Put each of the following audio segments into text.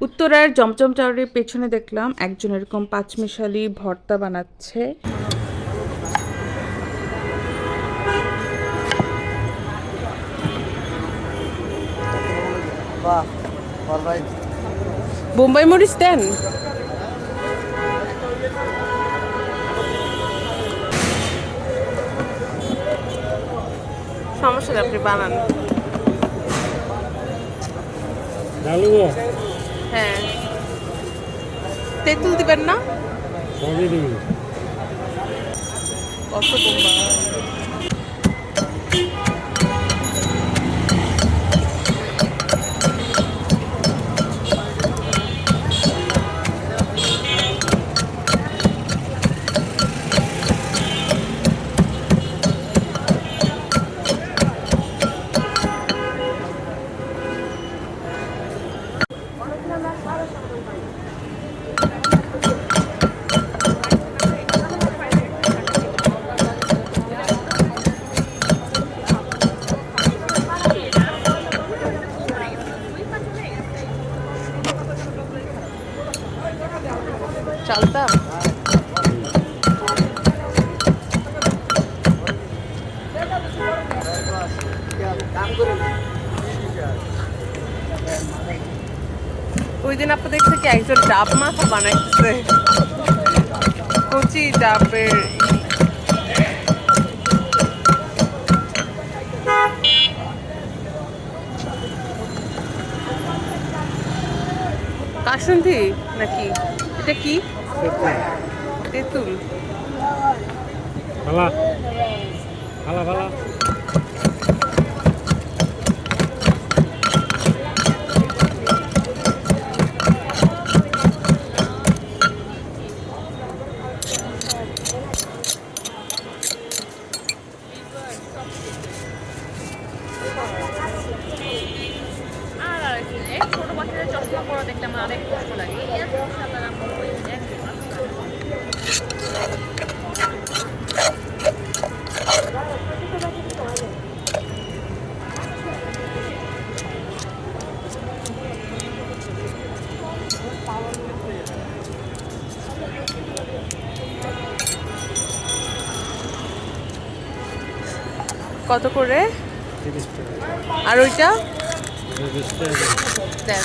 উত্তরার জমজম টাওয়ারের পেছনে দেখলাম একজন এরকম পাঁচমিশালি ভর্তা বানাচ্ছে। বাহ ভাই। বোম্বাই মরিচ দেন। সমস্যা আপনি বানান। হ্যাঁ। তেঁতুল দিবেন না? কত বোম্বা চালতা ওই দিন আপনি দেখছে কি একজন ডাব মাথা বানাইতেছে? কচি ডাবের। কাসুন্ধি নাকি? এটা কি? তেঁতুল। ফালা ফালা ফালা আর আর কি এই ছোট বাচ্চাদের চশমা পরা দেখলে আমার অনেক কষ্ট লাগে। কত করে? আর ওইটা?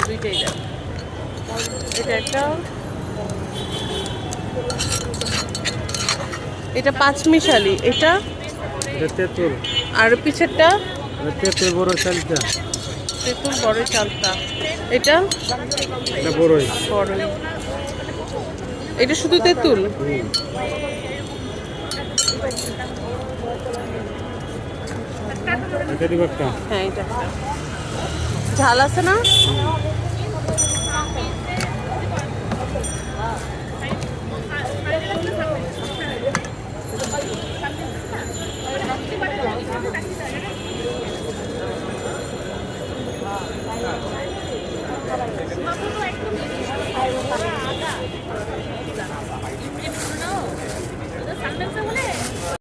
দুইটাই এটা একটা। এটা পাঁচ মিশালি এটা তেঁতুল। আর পিছেরটা? তেঁতুল বড় চালটা। তেঁতুল বড় চালটা। এটা? এটা বড়ই। বড়ই। এটা শুধু তেঁতুল? এটা দিব একটা। হ্যাঁ এটা। ঝাল আছে না? সামনে